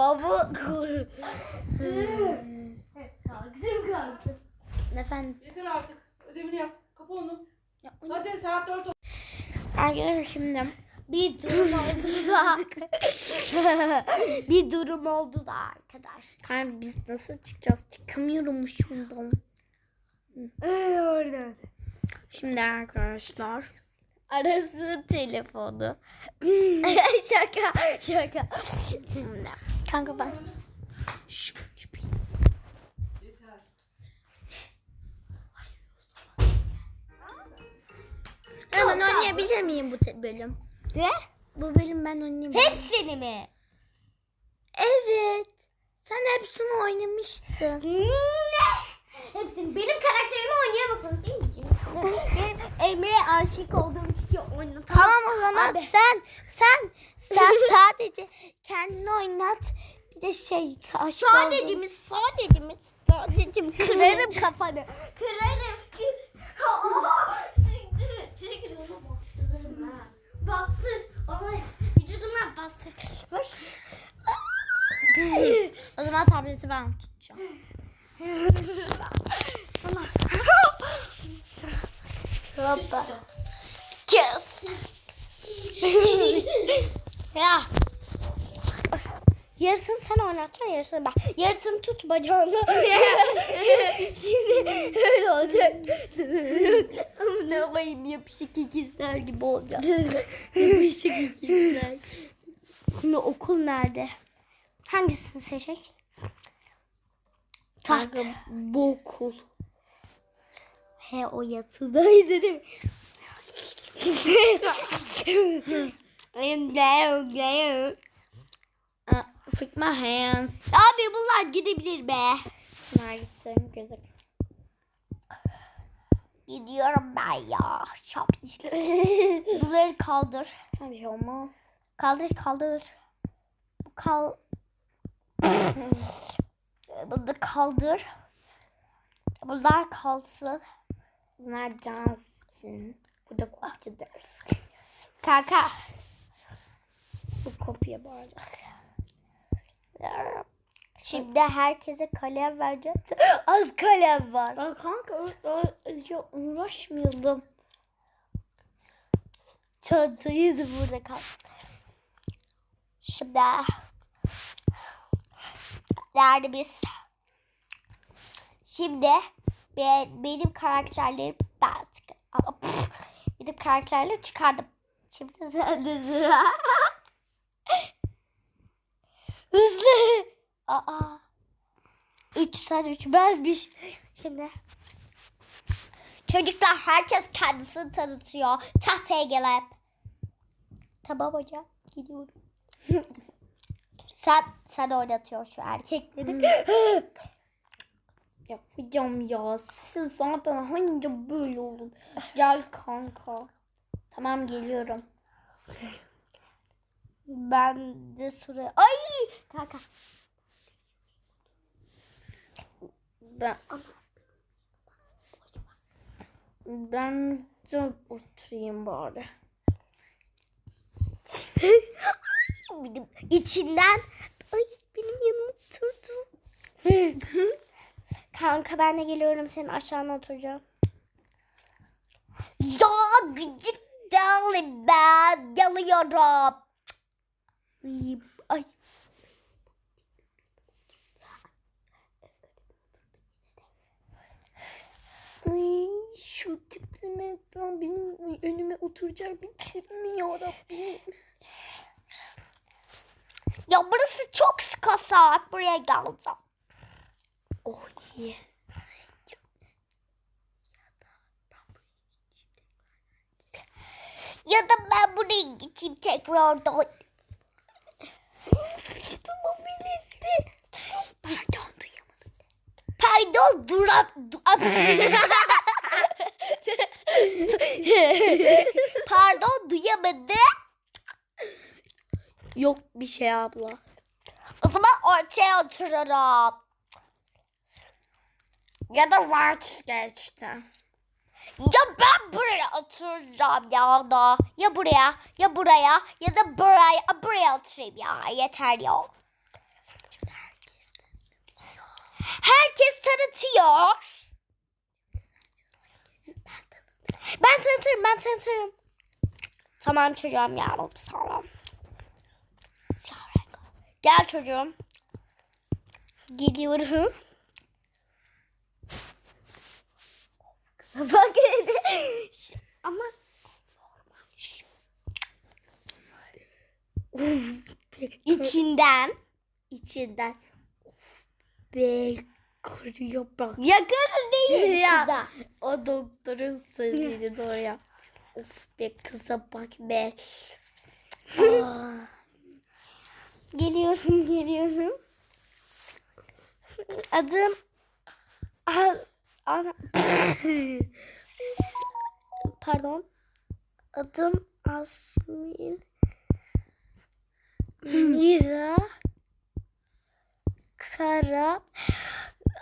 Baba kur. Kalktım kalktım. Efendim. Yeter artık. Ödevini yap. Kapı onu. Ya, Hadi saat 4 oldu. Arkadaşlar şimdi. Bir durum oldu da. bir durum oldu da arkadaşlar. Biz nasıl çıkacağız? Çıkamıyorum şundan. Oradan. Şimdi arkadaşlar. Arası telefonu. şaka şaka. Şimdi. Kanka ben. Yeter. Ben oynayabilir miyim bu te- bölüm? Ne? Bu bölüm ben oynayabilir miyim? Hepsini mi? Evet. Sen hepsini oynamıştın. Ne? Hepsini. Benim karakterimi oynayamazsın değil mi? Benim Emre'ye aşık olduğum o zaman Abi. sen sen sen sadece kendini oynat. Bir de şey aşk Sadece oldun. mi? Sadece mi? Sadece mi? Kırarım kafanı. Kırarım. Bastır. Ama vücuduna bastır. O zaman tableti ben tutacağım. Sana. Hoppa. Kes. Ya. Yarısını sen oynatacaksın, yarısını ben. Yarısını tut bacağını. Şimdi öyle olacak. Ne koyayım yapışık ikizler gibi olacak. yapışık ikizler. Şimdi okul nerede? Hangisini seçecek? Taht. Bu okul. He o yatıdaydı değil mi? Uh, Flick my hands. Abi bunlar gidebilir be. Bunlar gitsin gözük. Gidiyorum ben ya. Şap. Bunları kaldır. Bir şey olmaz. Kaldır kaldır. Kal. Bunu da kaldır. Bunlar kalsın. Bunlar dans için. Bu da kopya ders. Kanka. Bu kopya bu arada. Şimdi herkese kalem vereceğim. Az kalem var. Aa, kanka ya uğraşmayalım. Çantayı da burada kal. Şimdi nerede biz? Şimdi ben, benim karakterlerim ben Ama pff, benim karakterlerimi çıkardım. Şimdi sen de. Hızlı. Aa. Üç sen üç benmiş. Şimdi Çocuklar herkes kendisini tanıtıyor. Tahtaya gelip. Tamam hocam. Gidiyorum. sen sen oynatıyorsun şu erkekleri. Yapacağım ya. Siz zaten hangi böyle olun. Gel kanka. Tamam geliyorum. ben de sıraya. Ay kanka. Ben ben de oturayım bari. Benim içinden. Ay benim yanıma oturdu. kanka ben de geliyorum senin aşağına oturacağım. Ya gıcık değilim ben. Geliyorum. Ay, ay. Şu tipleme ben benim önüme oturacak bir tip mi yarabbim? Ya burası çok saat. Buraya geleceğim. Oh iyi. Ya da ben buraya geçeyim tekrardan. Sıçtımı belirtti. Pardon duyamadım. Pardon duram. Du Pardon duyamadım. Yok bir şey abla. O zaman ortaya otururum. Ya da vazgeçti. Ya ben buraya oturacağım ya da. Ya buraya ya buraya ya da buraya buraya oturayım ya. Yeter ya. Herkes tanıtıyor. Ben tanıtırım, ben tanıtırım. Tamam çocuğum ya. Tamam. Gel çocuğum. Geliyorum. Bak ama içinden İçinden. Be kırıyor bak. yakın değil Ya. kıza. O doktorun sözüydü doğru ya. Of be kıza bak be. Aa, Geliyorum, geliyorum. Adım Al, ana, pardon. Adım Asmin Mira Kara.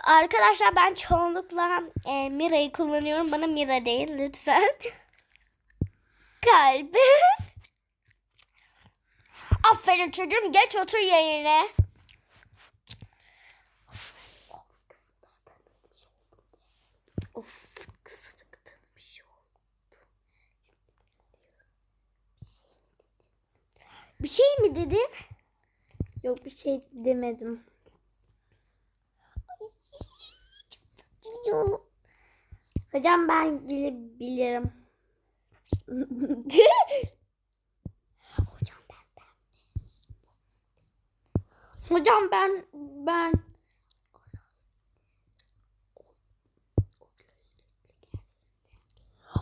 Arkadaşlar ben çoğunlukla e, Mira'yı kullanıyorum. Bana Mira deyin lütfen. Kalbi. Aferin çocuğum geç otur yerine. of kızlıktan bir şey oldu. Bir şey mi dedin? Yok bir şey demedim. Hocam ben gelebilirim. Hocam ben Hocam ben ben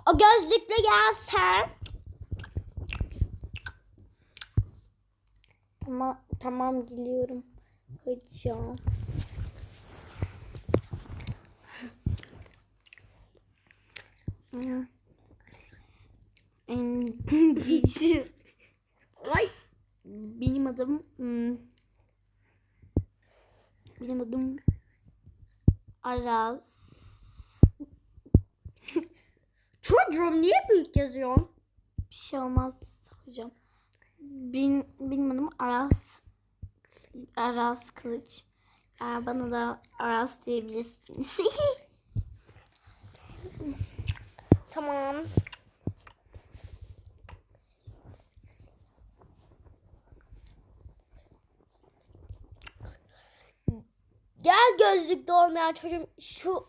O gözlükle gelsen. Tamam tamam geliyorum. Hocam. Em, Ay benim adım hmm, benim adım Aras. Çocuğum niye büyük yazıyorsun? Bir şey olmaz hocam. Benim adım Aras. Aras Kılıç. Ee, bana da Aras diyebilirsiniz. Tamam. Gel gözlükte olmayan çocuğum şu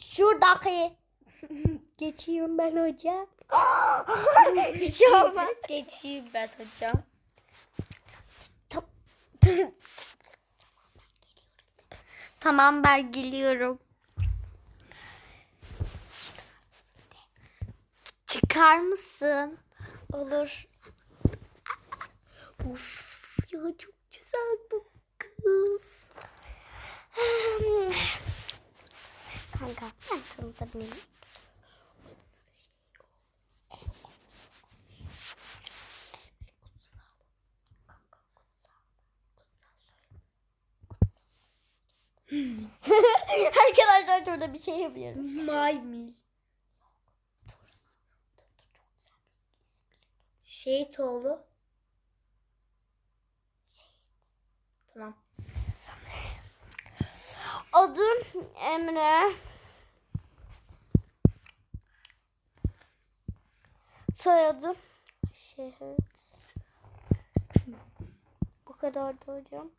şuradaki. Geçiyorum ben hocam. Bir şey olmaz. Geçeyim ben hocam. Tam- Tamam ben geliyorum. Çıkar mısın? Olur. Of ya çok güzel bu kız. Kanka ben tanıtabilirim. Arkadaşlar şurada bir şey yapıyorum. Maymil. Şehitoğlu. Tamam. Adım Emre. Soyadım Şehit. Bu kadardı hocam.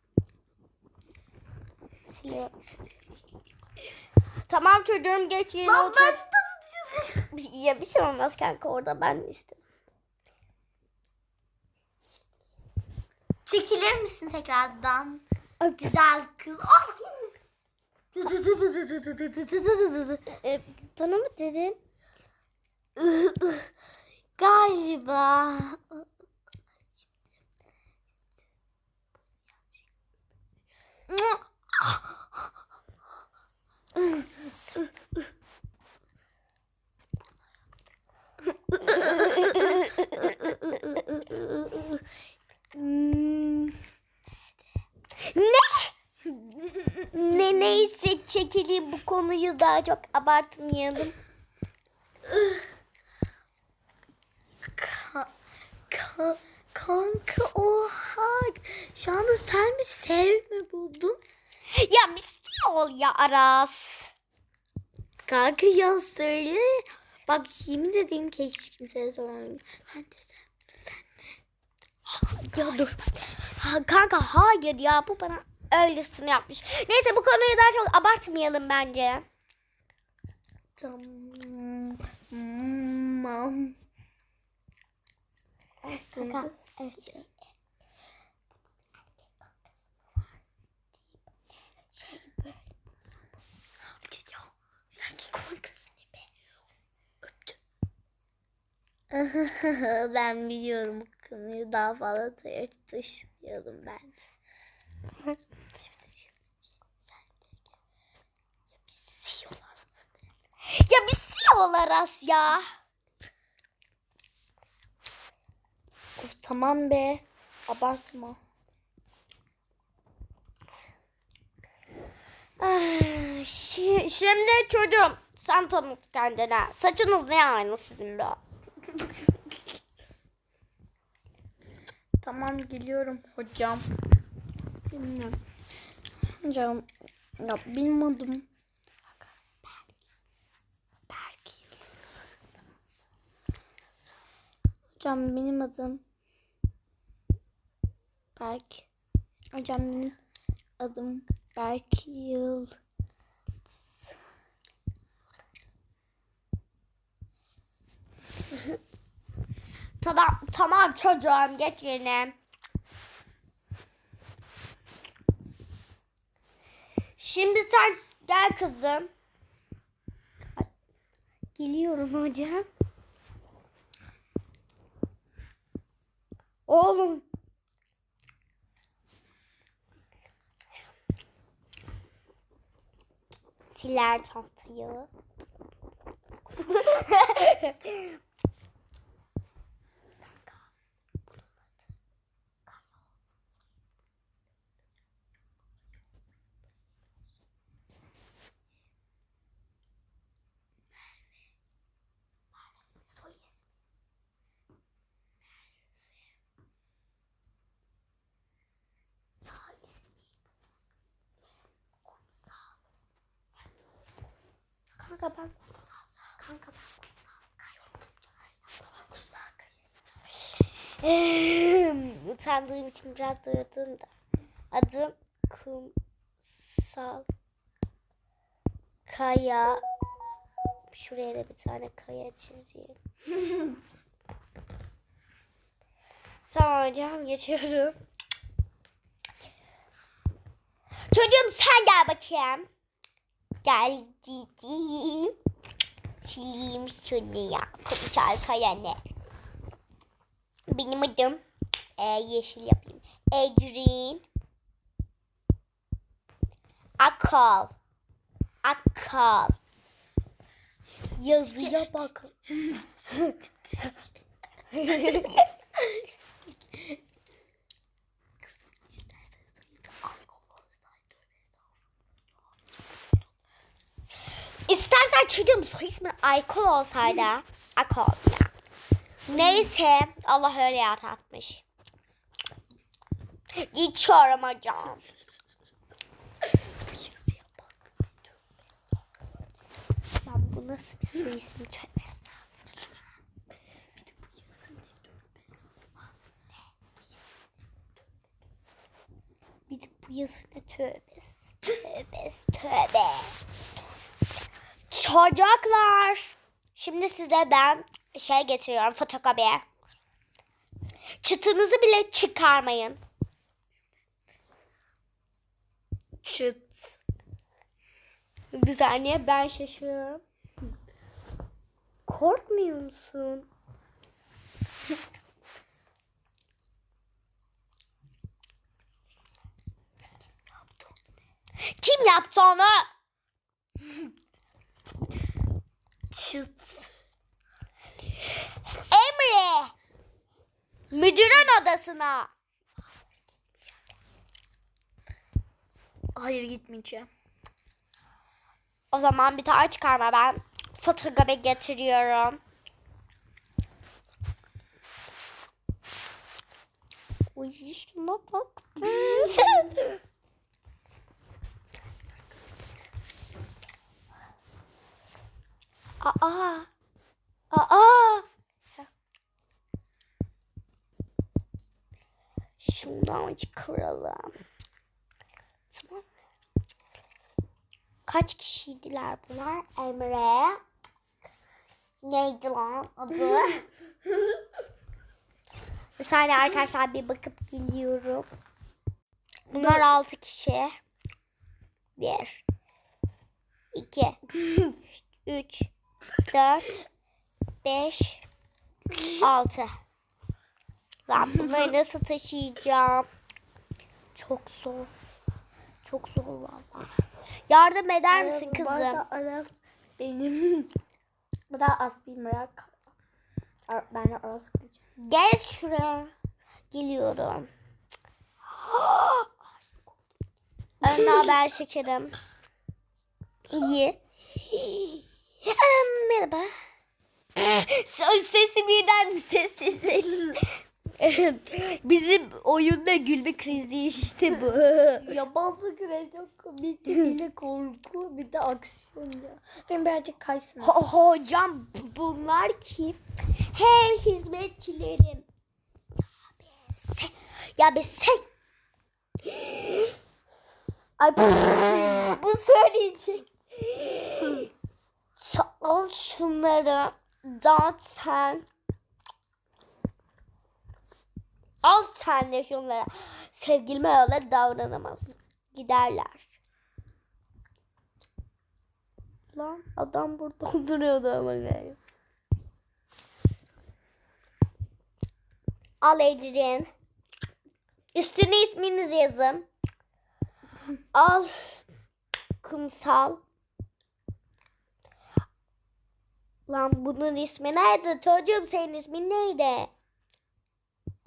Siyah. Tamam çocuğum geç yerine otur. Ya bir şey olmaz kanka orada ben istedim. Çekilir misin tekrardan? Ay, Güzel kız. E, bana mı dedin? Galiba. Hmm, Ne neyse çekelim bu konuyu daha çok abartmayalım. ka- ka- kanka oha. Şu anda sen bir sev mi buldun? Ya biz ol ya Aras. Kanka ya söyle. Bak yemin ederim ki hiç kimseye sormadım. Hadi sen. Ya dur. Ha, kanka hayır ya bu bana öylesini yapmış. Neyse bu konuyu daha çok abartmayalım bence. Tamam. Kanka. Evet. Şey böyle. Erkek olan kız ne be? Öptü. ben biliyorum bu konuyu daha fazla tartışmayalım bence. Ya biz siyah Aras ya. Of tamam be. Abartma. Ah, şi- Şimdi çocuğum sen tanıt kendine. Saçınız ne aynı sizin be? Tamam geliyorum hocam. Bilmiyorum. Hocam ya bilmedim. Hocam benim adım Berk. Hocam benim adım Berk Yıl. Tamam, tamam çocuğum geç yerine. Şimdi sen gel kızım. Geliyorum hocam. Oğlum. Siler tahtayı. Soy ismi. Soy ismi. Kumsal. Kanka ben kumsal. Kanka ben kumsal. Kumsal kayı. Utandığım için biraz duyurdum da. Adım Kumsal Kaya. Şuraya da bir tane kaya çizeyim. tamam hocam geçiyorum. Çocuğum sen gel bakayım. Gel dedim. Çizeyim şunu ya. Kumsal kaya ne? Benim adım e, yeşil yapayım. Ecrin. Akal. Akal. Yazıya bak. İstersen çocuğum soy ismi Aykol olsaydı. Akol. Neyse Allah öyle yaratmış. Geçiyorum hocam. Ya bu nasıl bir soy ismi tövbe. Bir de bu yazı ne tövbe tövbe tövbe. Çocuklar. Şimdi size ben şey getiriyorum fotokopi. Çıtınızı bile çıkarmayın. Çıt. Bir saniye ben şaşırıyorum. Korkmuyor musun? Kim yaptı onu? Çıt. Emre. Müdürün odasına. Hayır gitmeyeceğim. O zaman bir tane çıkarma ben fotoğrafı getiriyorum. Uy şuna bak. Aa. Aa. Şundan çıkaralım. Kaç kişiydiler bunlar? Emre. Neydi lan adı? bir saniye arkadaşlar bir bakıp geliyorum. Bunlar altı kişi. Bir. iki, Üç. Dört. Beş. Altı. Lan bunları nasıl taşıyacağım? Çok zor. Çok zor vallahi. Yardım eder misin Bu kızım? Aras benim. Bu da az bir merak. Ben de Aras. Gel şuraya. Geliyorum. Önde haber şekerim. İyi. Merhaba. Ses- Sesi birden sessizleşti. Bizim oyunda gülme krizi işte bu. Yabancı güreş çok komik. Bir de korku bir de aksiyon ya. Benim birazcık kaçsın. Ho- hocam bunlar kim? Hey hizmetçilerim. Ya be sen. Ay bu söyleyecek. Al şunları. Dağıt sen. Al sen de şunları. Sevgilime öyle davranamaz. Giderler. Lan adam burada duruyordu ama galiba. Al Ecrin. Üstüne isminizi yazın. Al kumsal. Lan bunun ismi nerede? Çocuğum senin ismin neydi?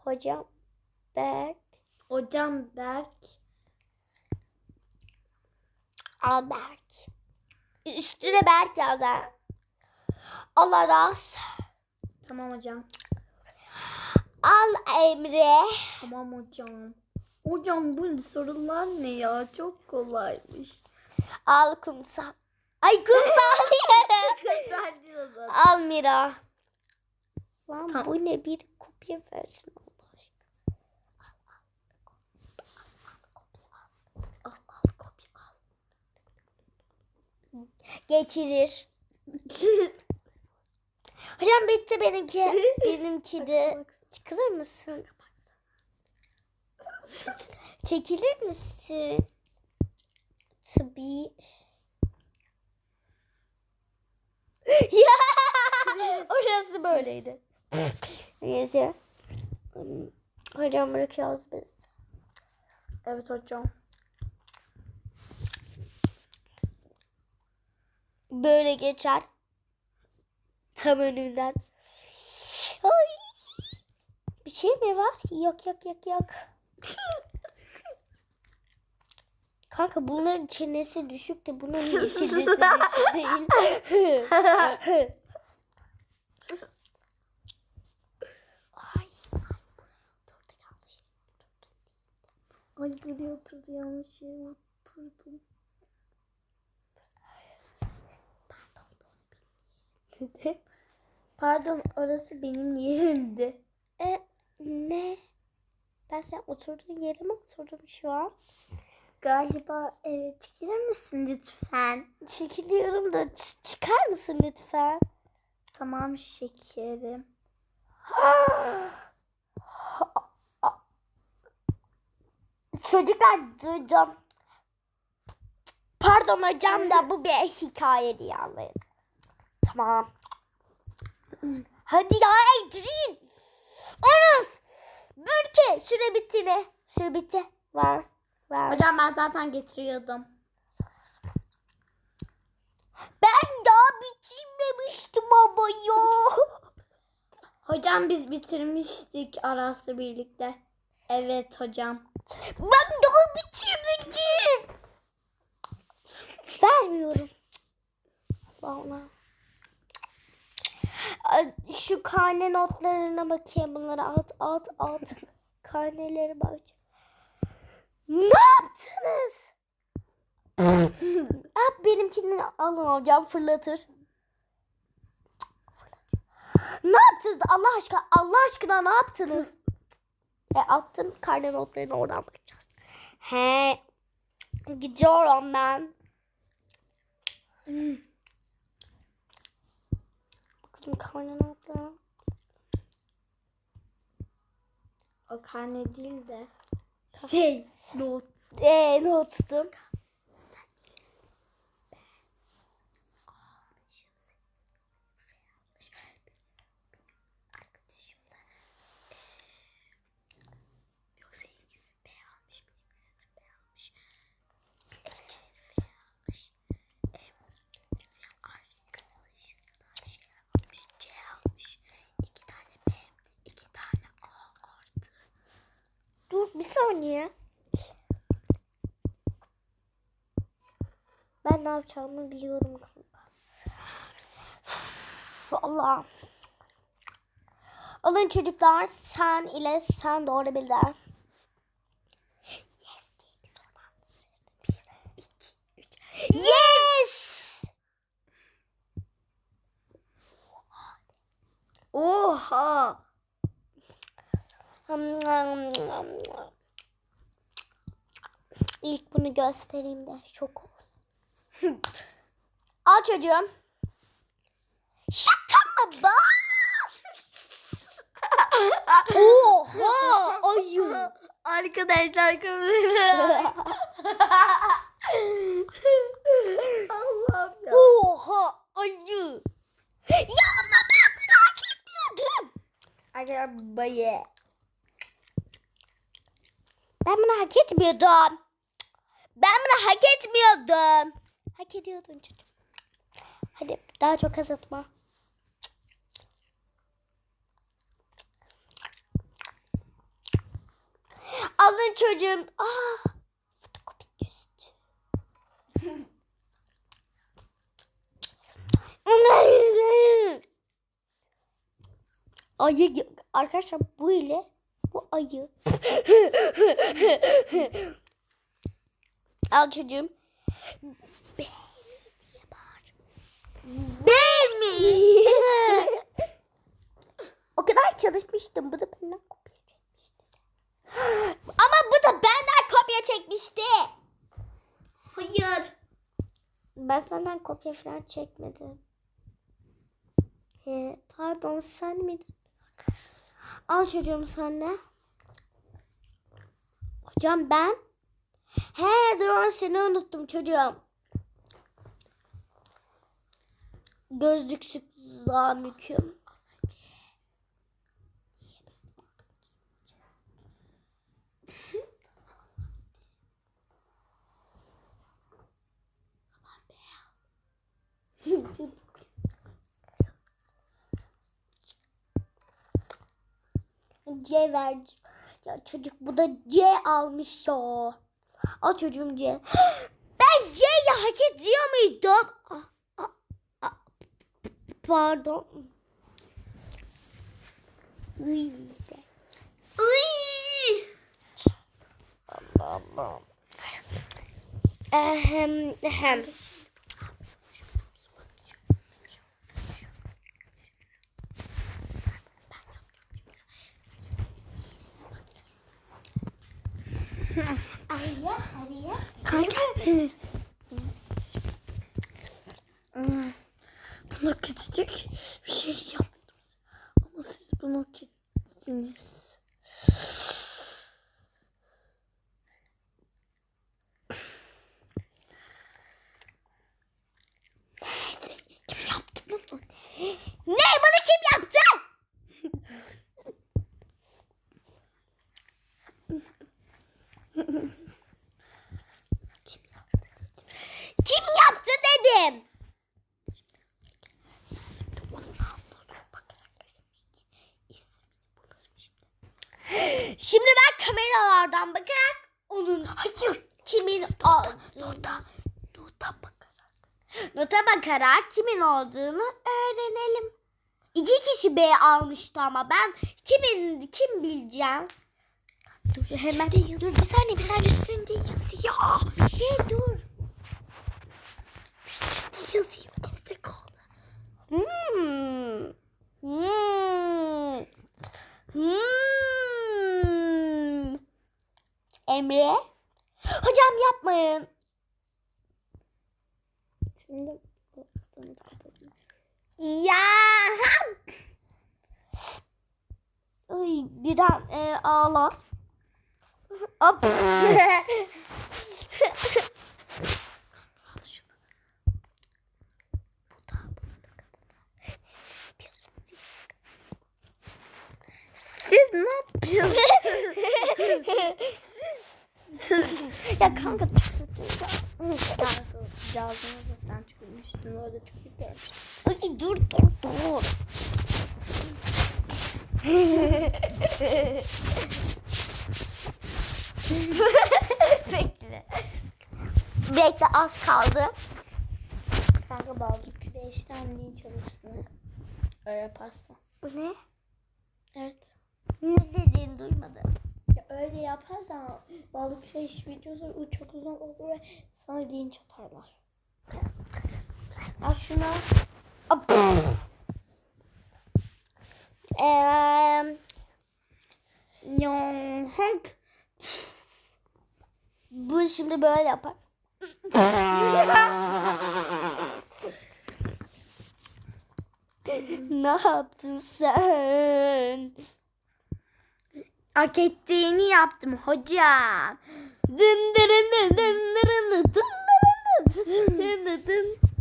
Hocam Berk. Hocam Berk. Al Berk. Üstüne Berk yaz ha. Al Aras. Tamam hocam. Al Emre. Tamam hocam. Hocam bu sorular ne ya? Çok kolaymış. Al kumsal. Ay kumsal diyorum. Al Mira. Lan Tamam. bu ne bir kopya versin Allah aşkına. Al al kopya al. Geçirir. Hocam bitti benimki. Benimki de. Çıkılır mısın? Çekilir misin? Tabii. ya orası böyleydi. Neyse. Hocam bırakıyoruz biz. Evet hocam. Böyle geçer. Tam önümden. Ay. Bir şey mi var? Yok yok yok yok. Kanka bunların çenesi düşük de niye çenesi düşük değil? Ay. Ay buraya oturdu yanlış yere oturdum. Pardon orası benim yerimdi. E ne? Ben sen oturduğun yere mi oturdum şu an? Galiba evet çekilir misin lütfen? Çekiliyorum da çıkar mısın lütfen? Tamam şekerim. Çocuklar duydum. Pardon hocam da bu bir hikaye diye anlayın. Tamam. Hadi ya Ecrin. Aras. Bürke. Süre bitti ne? Süre bitti. Var. Var. Hocam ben zaten getiriyordum. Ben daha bitirmemiştim ama ya. Hocam biz bitirmiştik Aras'la birlikte. Evet hocam. Ben daha bitirmedim. Vermiyorum. Vallahi. Şu karne notlarına bakayım bunlara at at at. Karneleri bak. Ne yaptınız? ah, benimkini alın hocam fırlatır. Ne yaptınız Allah aşkına? Allah aşkına ne yaptınız? E attım karne notlarını oradan bakacağız. He. Gidiyorum ben. Karne notları. O karne değil de. Şey. Not. Eee. Yoksa ikisi B almış, benimkisi de B almış. Elçin F almış. Bizim arkadaş şey almış, C almış. İki tane B, iki tane A artı. Dur bir saniye. Ben ne yapacağımı biliyorum kanka. Allah. Alın çocuklar sen ile sen doğru bildiler. Yes! Oha! İlk bunu göstereyim de şok olsun. Al çocuğum. Şaka mı bu? Oha ayı. Arkadaşlar kamera. Allah'ım ya. Oha ayı. Ya ama ben bunu hak etmiyordum. Arkadaşlar baye. Ben bunu hak etmiyordum. Ben bunu hak etmiyordum. Hak ediyordun çocuğum. Hadi daha çok azaltma. Alın çocuğum. Aa, düştü. ayı arkadaşlar bu ile bu ayı. Al çocuğum. Beğen mi? o kadar çalışmıştım. Bu da benden kopya çekmişti. Ama bu da benden kopya çekmişti. Hayır. Ben senden kopya falan çekmedim. He, pardon sen miydin? Al çocuğum sen de. Hocam ben. He dur seni unuttum çocuğum. Gözlüksüz zamüküm. C ver. Ya çocuk bu da C almış ya. Al çocuğum C. Ben C'yi hak ediyor muydum? Ah. Pardon. Uy. Uy. Allah. Ehem, ehem. Araya, araya. Kanka. Hmm. Buna küçücük bir şey yaptınız. Ama siz bunu gittiniz. Kim yaptı bunu? Ne? Bunu kim yaptı? Kim yaptı dedim. Şimdi ben kameralardan bakarak onun hayır kimin olduğunu nota, nota bakarak nota bakarak kimin olduğunu öğrenelim. İki kişi B almıştı ama ben kimin kim bileceğim? Dur hemen dur bir saniye bir saniye üstünde yazıyor. Bir şey dur. Üstünde yazıyor gerizekalı. Hmm. Hmm. Hmm. Emre. Hocam yapmayın. Şimdi. Ya. Ay, birden e, ağlar. Hop. Siz ne yapıyorsunuz? ya kanka Cazına da sen tükürmüştün orada tükürmüştün. Ay dur dur dur. Bekle. Bekle az kaldı. Kanka baldı küre işlemliği çalışsın. Öyle yaparsan. Bu ne? Evet. Ne dediğini duymadım. Ya öyle yaparsan balık iş videosu çok uzun olur ve sana linç atarlar. Al şunu. Eee, Yonk. bu şimdi böyle yapar. ne yaptın sen? Hak ettiğini yaptım hocam. Dın dın dın dırın dın dın dırın dın dın dın dın.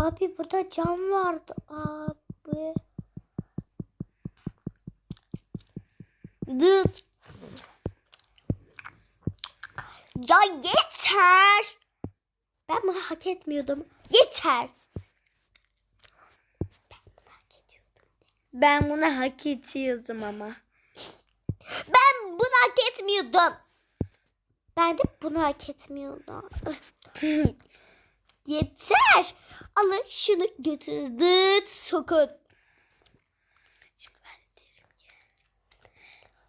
Abi burada cam vardı abi. Dıt. Ya yeter. Ben bunu hak etmiyordum. Yeter. Ben bunu hak ediyordum. Ama. Ben bunu hak etmiyordum. Ben de bunu hak etmiyordum. Yeter. Alın şunu götürdü sokun.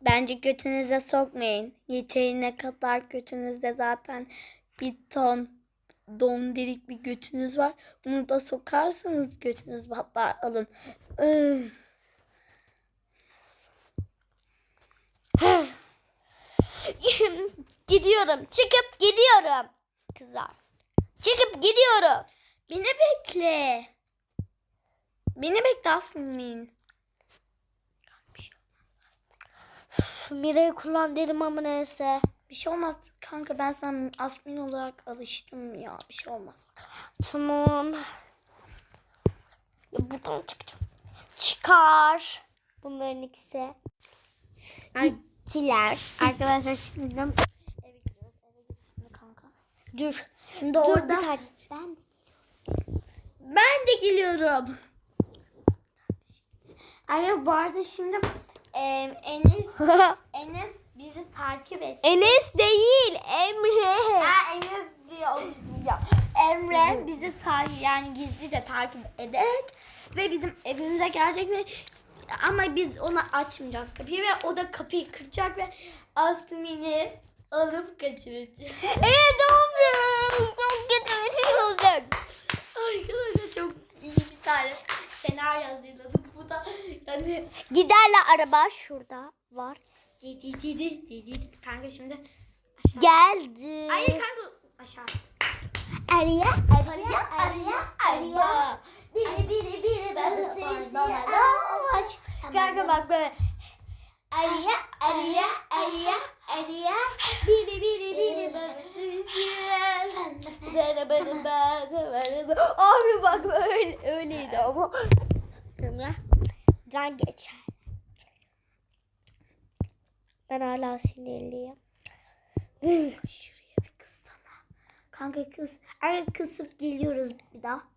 Bence götünüze sokmayın. Yeterine kadar götünüzde zaten bir ton dondirik bir götünüz var. Bunu da sokarsanız götünüz patlar. Alın. Gidiyorum. Çıkıp gidiyorum. Kızlar. Çıkıp gidiyorum. Beni bekle. Beni bekle Asmin. Mira'yı kullan dedim ama neyse. Bir şey olmaz kanka ben sana Asmin olarak alıştım ya. Bir şey olmaz. Tamam. Ya buradan çıkacağım. Çıkar. Bunların ikisi. Gittiler. Arkadaşlar şimdi eve gidiyoruz. Eve git şimdi kanka. Dur. Şimdi Dur orada bir saniye. Ben ben de geliyorum. Ay bu arada şimdi em, Enes Enes bizi takip et. Enes değil. Emre. Ha Enes diyor. Ya. Emre bizi takip yani gizlice takip ederek ve bizim evimize gelecek ve ama biz ona açmayacağız kapıyı ve o da kapıyı kıracak ve Asmin'i alıp kaçıracak. Evet doğum Çok kötü bir şey olacak. Arkadaşlar çok iyi bir tane senaryo hazırladık. Bu da yani Giderler araba şurada var. di di di di di di. Kanka şimdi aşağı. Geldi. Hayır kanka aşağı. Araya Araya araya araya. Biri biri biri Ben Kanka bak böyle. Araya araya araya araya biri biri biri böyle böyle böyle Abi bak öyle öyleydi ama. Can geçer. Ben hala sinirliyim. Şuraya bir kızsana. Kanka kız. Erkek kızıp geliyoruz bir daha.